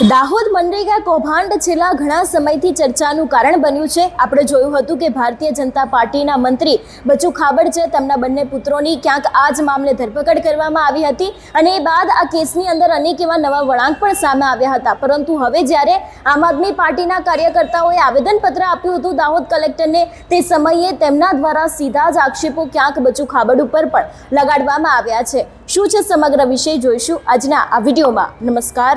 દાહોદ મનરેગા કૌભાંડ છેલ્લા ઘણા સમયથી ચર્ચાનું કારણ બન્યું છે. આપણે જોયું હતું કે ભારતીય જનતા પાર્ટીના મંત્રી બચુ ખાબડ છે. તેમના બંને પુત્રોની ક્યાંક આ જ મામલે ધરપકડ કરવામાં આવી હતી અને એ બાદ આ કેસની અંદર અનેક એવા નવા વળાંક પણ સામે આવ્યા હતા. પરંતુ હવે જ્યારે આમ આદમી પાર્ટીના કાર્યકર્તાઓએ આવેદનપત્ર આપ્યું હતું દાહોદ કલેક્ટરને, તે સમયે તેમના દ્વારા સીધા જ આક્ષેપો ક્યાંક બચુ ખાબડ ઉપર પણ લગાડવામાં આવ્યા છે. શું છે સમગ્ર વિષય જોઈશું આજના આ વિડીયોમાં. નમસ્કાર.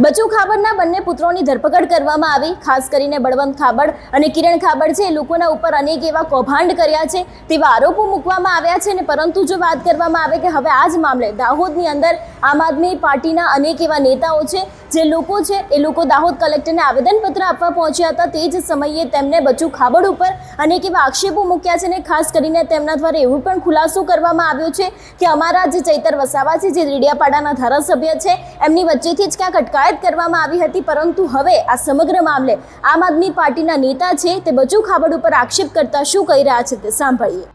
બચુ ખાબડના બંને પુત્રોની ધરપકડ કરવામાં આવી. ખાસ કરીને બળવંત ખાબડ અને કિરણ ખાબડ છે લોકોના ઉપર અનેક એવા કૌભાંડ કર્યા છે, તેવા આરોપો મૂકવામાં આવ્યા છે ને પરંતુ જો વાત કરવામાં આવે કે હવે આ જ મામલે દાહોદની અંદર આમ આદમી પાર્ટીના અનેક એવા નેતાઓ છે, જે લોકો છે, એ લોકો દાહોદ કલેક્ટરને આવેદનપત્ર આપવા પહોંચ્યા હતા. તે જ સમયે તેમને બચુ ખાબડ ઉપર અનેક એવા આક્ષેપો મૂક્યા છે ને ખાસ કરીને તેમના દ્વારા એવું પણ ખુલાસો કરવામાં આવ્યો છે કે અમારા જે ચૈતર વસાવા છે, જે રેડિયાપાડાના ધારાસભ્ય છે, એમની વચ્ચેથી જ ક્યાંક અટકાયત કરવામાં આવી હતી, પરંતુ હવે આ સમગ્ર મામલે આમ આદમી પાર્ટીના નેતા છે તે બચુ ખાબડ ઉપર આક્ષેપ કરતા શું કહી રહ્યા છે તે સાંભળીએ.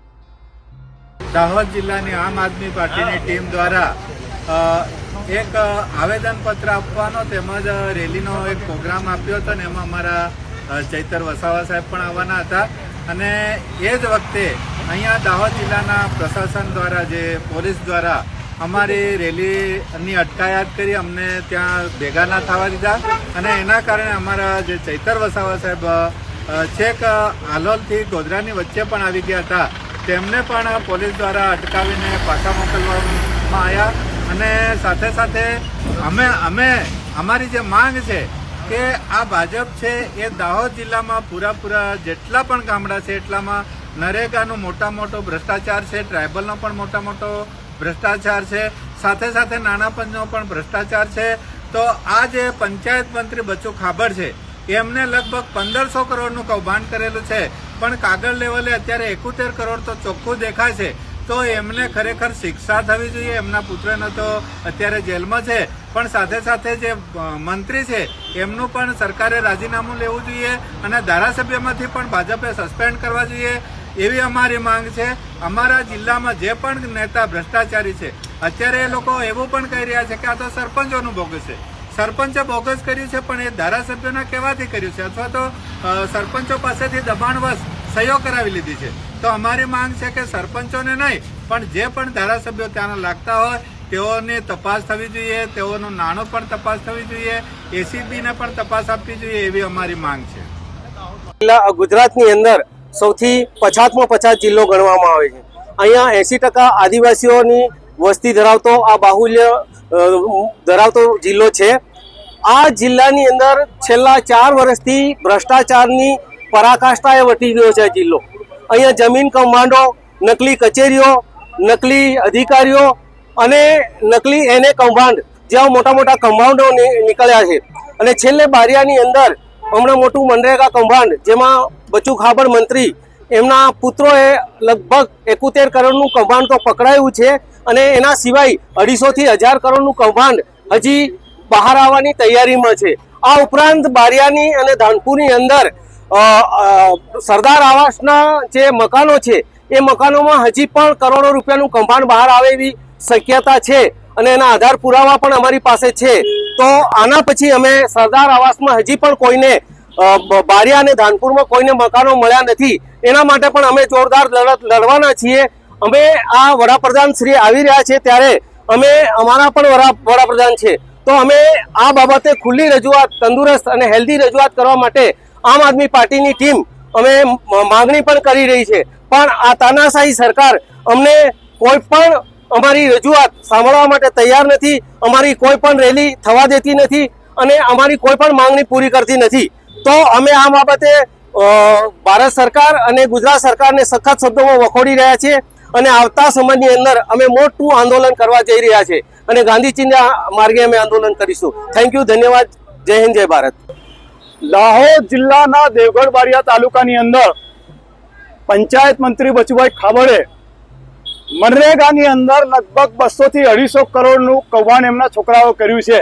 દાહોદ જિલ્લાની આમ આદમી પાર્ટીની ટીમ દ્વારા એક આવેદનપત્ર આપવાનો તેમજ રેલીનો એક પ્રોગ્રામ આપ્યો હતો ને એમાં અમારા ચૈતર વસાવા સાહેબ પણ આવવાના હતા. અને એ જ વખતે અહીંયા દાહોદ જિલ્લાના પ્રશાસન દ્વારા જે પોલીસ દ્વારા અમારી રેલીની અટકાયત કરી અમને ત્યાં ભેગા ના થવા દીધા. અને એના કારણે અમારા જે ચૈતર વસાવા સાહેબ છેક હાલોલથી ગોધરાની વચ્ચે પણ આવી ગયા હતા, તેમને પણ પોલીસ દ્વારા અટકાવીને પાછા મોકલવામાં આવ્યા અને સાથે સાથે અમે અમે, અમારી જે માંગ છે કે આ ભાજપ છે એ દાહોદ જિલ્લામાં પૂરાપૂરા જેટલા પણ ગામડા છે એટલામાં નરેગાનો મોટા મોટો ભ્રષ્ટાચાર છે, ટ્રાઇબલનો પણ મોટા મોટો ભ્રષ્ટાચાર છે. સાથે સાથે નાના પંચનો પણ ભ્રષ્ટાચાર છે. તો આ જે પંચાયત મંત્રી બચ્ચુ ખાબર છે, એમને લગભગ પંદરસો કરોડનું કૌભાંડ કરેલું છે. પણ કાગળ લેવલે અત્યારે એકોતેર કરોડ તો ચોખ્ખું દેખાય છે. તો એમને ખરેખર શિક્ષા થવી જોઈએ. એમના પુત્રનો તો અત્યારે જેલમાં છે. પણ સાથે સાથે જે મંત્રી છે, એમનું પણ સરકારે રાજીનામું લેવું જોઈએ અને ધારાસભ્યમાંથી પણ ભાજપે સસ્પેન્ડ કરવા જોઈએ. એવી અમારી માંગ છે. અમારા જિલ્લામાં જે પણ નેતા ભ્રષ્ટાચારી છે, અત્યારે એ લોકો એવું પણ કહી રહ્યા છે કે આ તો સરપંચોનું બોગસ છે. સરપંચે બોગસ કર્યું છે, પણ એ ધારાસભ્યોના કહેવાથી કર્યું છે, અથવા તો સરપંચો પાસેથી દબાણવશ સહયોગ કરાવી લીધી છે. તો અમારી માંગ છે કે સરપંચોને નહીં, પણ જે પણ ધારાસભ્યો ત્યાંના લાગતા હોય, તેઓની તપાસ થવી જોઈએ, તેઓનું નાણું પણ તપાસ થવી જોઈએ, એસીબીને પણ તપાસ આપવી જોઈએ એવી અમારી માંગ છે. ગુજરાતની અંદર સૌથી પછાતમાં પછાત જિલ્લો ગણવામાં આવે છે. અહીંયા એસી ટકા આદિવાસીઓની વસ્તી ધરાવતો આ બાહુલ્ય ધરાવતો જિલ્લો છે. આ જિલ્લાની અંદર છેલ્લા ચાર વર્ષથી ભ્રષ્ટાચારની પરાકાષ્ઠાએ વટી ગયો છે જિલ્લો. અહીંયા જમીન કૌભાંડો, નકલી કચેરીઓ, નકલી અધિકારીઓ અને નકલી એને કૌભાંડ જેવા મોટા મોટા કૌભાંડો નીકળ્યા છે. અને છેલ્લે બારિયાની અંદર હમણાં મોટું મનરેગા કૌભાંડ, જેમાં બચુ ખાબડ મંત્રી, એમના પુત્રોએ લગભગ એકોતેર કરોડનું કૌભાંડ તો પકડાયું છે અને એના સિવાય અઢીસોથી હજાર કરોડનું કૌભાંડ હજી બહાર આવવાની તૈયારીમાં છે. આ ઉપરાંત બારિયાની અને ધાનપુરની અંદર સરદાર આવાસના જે મકાનો છે, એ મકાનોમાં હજી પણ કરોડો રૂપિયાનું કૌભાંડ બહાર આવે એવી શક્યતા છે. અને એના આધાર પુરાવા પણ અમારી પાસે છે. તો આના પછી અમે સરદાર આવાસમાં હજી પણ કોઈને બારિયા અને ધાનપુરમાં કોઈને મકાનો મળ્યા નથી. એના માટે પણ અમે જોરદાર લડત લડવાના છીએ. અમે આ વડાપ્રધાન શ્રી આવી રહ્યા છે ત્યારે અમે અમારા પણ વડાપ્રધાન છે. તો અમે આ બાબતે ખુલ્લી રજૂઆત, તંદુરસ્ત અને હેલ્ધી રજૂઆત કરવા માટે આમ આદમી પાર્ટીની ટીમ અમે માંગણી પણ કરી રહી છે. પણ આ તાનાશાહી સરકાર અમને કોઈ પણ અમારી રજૂઆત સાંભળવા માટે તૈયાર નથી. અમારી કોઈ પણ રેલી થવા દેતી નથી અને અમારી કોઈ પણ માંગણી પૂરી કરતી નથી. તો અમે આ બાબતે ભારત સરકાર અને ગુજરાત સરકારને સખત શબ્દોમાં વખોડી રહ્યા છીએ અને આવતા સમયની અંદર અમે મોટું આંદોલન કરવા જઈ રહ્યા છે અને ગાંધીજીના માર્ગે અમે આંદોલન કરીશું. થેન્ક યુ ધન્યવાદ. જય હિન્દ, જય ભારત. લાહોર જિલ્લાના દેવગઢ બારિયા તાલુકાની અંદર પંચાયત મંત્રી બચુભાઈ ખાબડે મનરેગાની અંદર લગભગ બસો થી અઢીસો કરોડનું કૌભાંડ એમના છોકરાઓ કર્યું છે.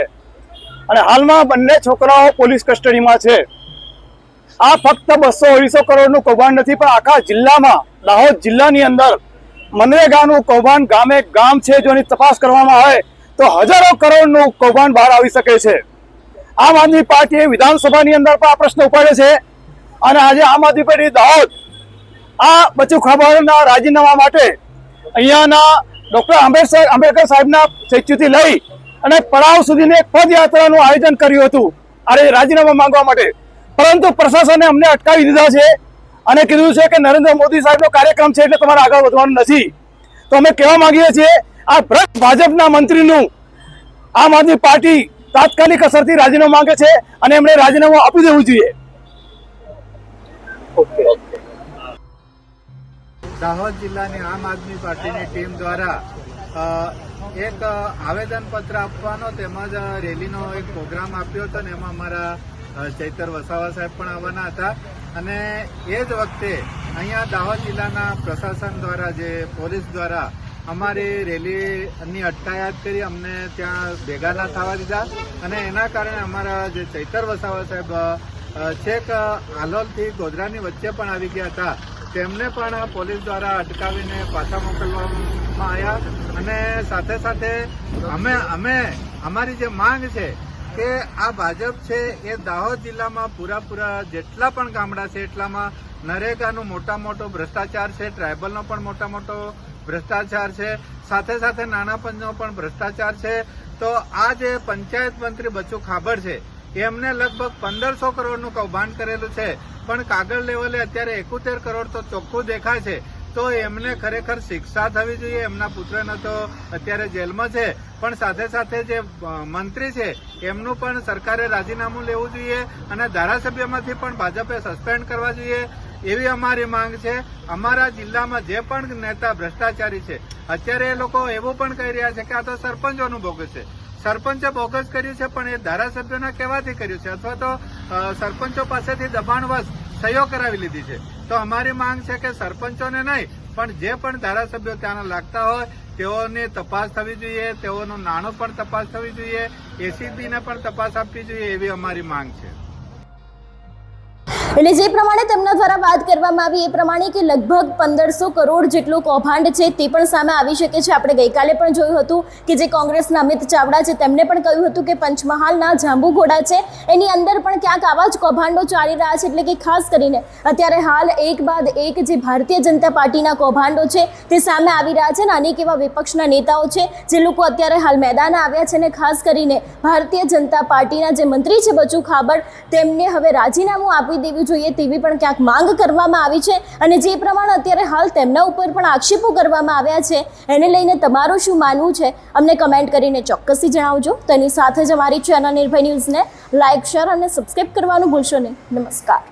અને હાલમાં બંને છોકરાઓ પોલીસ કસ્ટડીમાં છે. આ ફક્ત બસો અઢીસો કરોડનું કૌભાંડ નથી, પણ આખા જિલ્લામાં, દાહોદ જિલ્લાની અંદર મનરેગાનું કૌભાંડ ગામે ગામ છે, જો એની તપાસ કરવામાં આવે, તો હજારો કરોડનું કૌભાંડ બહાર આવી શકે છે. આમ આદમી પાર્ટીએ વિધાનસભાની અંદર પણ આ પ્રશ્ન ઉપાડે છે. અને આજે આમ આદમી પાર્ટી દાહોદ, આ બચુ ખાબડના રાજીનામા માટે અહીંયાના ડોક્ટર આંબેડકર આંબેડકર સાહેબના સ્ટેચ્યુથી લઈ અને પડાવ સુધીની એક પદયાત્રાનું આયોજન કર્યું હતું અરે રાજીનામા માંગવા માટે. પરંતુ પ્રશાસને અમને અટકાવી દીધા છે અને કીધું છે કે નરેન્દ્ર મોદી સાહેબનો કાર્યક્રમ છે એટલે તમારે આગળ વધવાનું નથી. તો અમે કહેવા માંગીએ છીએ, આ ભ્રષ્ટ ભાજપના મંત્રીનું આમ આદમી પાર્ટી તાત્કાલિક અસરથી રાજીનામું માંગે છે અને એમણે રાજીનામું આપી દેવું જોઈએ. દાહોદ જિલ્લાની આમ આદમી પાર્ટીની ટીમ દ્વારા એક આવેદનપત્ર આપવાનો તેમજ રેલીનો એક પ્રોગ્રામ આપ્યો હતો ને એમાં અમારા ચૈતર વસાવા સાહેબ પણ આવવાના હતા. અને એ જ વખતે અહીંયા દાહોદ જિલ્લાના પ્રશાસન દ્વારા જે પોલીસ દ્વારા અમારી રેલીની અટકાયત કરી, અમને ત્યાં ભેગા ના થવા દીધા. અને એના કારણે અમારા જે ચૈતર વસાવા સાહેબ છેક આલોલથી ગોધરાની વચ્ચે પણ આવી ગયા હતા. તેમને પણ પોલીસ દ્વારા અટકાવીને પાછા મોકલવામાં આવ્યા અને સાથે સાથે અમે અમે, અમારી જે માંગ છે કે આ ભાજપ છે એ દાહોદ જિલ્લામાં પૂરાપૂરા જેટલા પણ ગામડા છે એટલામાં નરેગાનું મોટા મોટો ભ્રષ્ટાચાર છે ટ્રાયબલનો પણ મોટા મોટો ભ્રષ્ટાચાર છે, સાથે સાથે નાના પણ ભ્રષ્ટાચાર છે. તો આ જે પંચાયત મંત્રી બચ્ચુ ખાબડ છે, એમને લગભગ પંદરસો કરોડનું કૌભાંડ કરેલું છે. પણ કાગળ લેવલે અત્યારે એકોતેર કરોડ તો ચોખ્ખું દેખાય છે, તો એમને ખરેખર શિક્ષા થવી જોઈએ. એમના પુત્રને તો અત્યારે જેલમાં છે. પણ સાથે સાથે જે મંત્રી છે, એમનું પણ સરકારે રાજીનામું લેવું જોઈએ અને ધારાસભ્યમાંથી પણ ભાજપે સસ્પેન્ડ કરવા જોઈએ એવી અમારી માંગ છે. અમારા જિલ્લામાં જે પણ નેતા ભ્રષ્ટાચારી છે, અત્યારે એ લોકો એવું પણ કહી રહ્યા છે કે આ તો સરપંચોનું ભોગ છે. સરપંચે બોગસ કર્યું છે, પણ એ ધારાસભ્યોના કહેવાથી કર્યું છે. અથવા તો સરપંચો પાસેથી દબાણવશ સહીઓ કરાવી લીધી છે. તો અમારી માંગ છે કે સરપંચોને નહીં, પણ જે પણ ધારાસભ્યો ત્યાંના લાગતા હોય, તેઓની તપાસ થવી જોઈએ, તેઓનું નાણું પણ તપાસ થવી જોઈએ, એસીબીને પણ તપાસ આપવી જોઈએ, એવી અમારી માંગ છે. એટલે જે પ્રમાણે તેમના દ્વારા વાત કરવામાં આવી, એ પ્રમાણે કે લગભગ પંદરસો કરોડ જેટલું કૌભાંડ છે તે પણ સામે આવી શકે છે. આપણે ગઈકાલે પણ જોયું હતું કે જે કોંગ્રેસના અમિત ચાવડા છે, તેમને પણ કહ્યું હતું કે પંચમહાલના જાંબુઘોડા છે. એની અંદર પણ ક્યાંક આવા જ કૌભાંડો ચાલી રહ્યા છે, એટલે કે ખાસ કરીને અત્યારે હાલ એક બાદ એક જે ભારતીય જનતા પાર્ટીના કૌભાંડો છે, તે સામે આવી રહ્યા છે અને અનેક એવા વિપક્ષના નેતાઓ છે, જે લોકો અત્યારે હાલ મેદાન આવ્યા છે અને ખાસ કરીને ભારતીય જનતા પાર્ટીના જે મંત્રી છે બચુ ખાબડ, તેમને હવે રાજીનામું આપી દેવું જોઈએ તેવી પણ ક્યાંક માંગ કરવામાં આવી છે અને જે પ્રમાણે અત્યારે હાલ તેમના ઉપર પણ આક્ષેપો કરવામાં આવ્યા છે, એને લઈને તમારું શું માનવું છે? અમને કમેન્ટ કરીને ચોક્કસથી જણાવજો. તેની સાથે જ અમારી ચેનલ નિર્ભય ન્યૂઝને લાઇક શેર અને સબસ્ક્રાઇબ કરવાનું ભૂલશો નહીં. નમસ્કાર.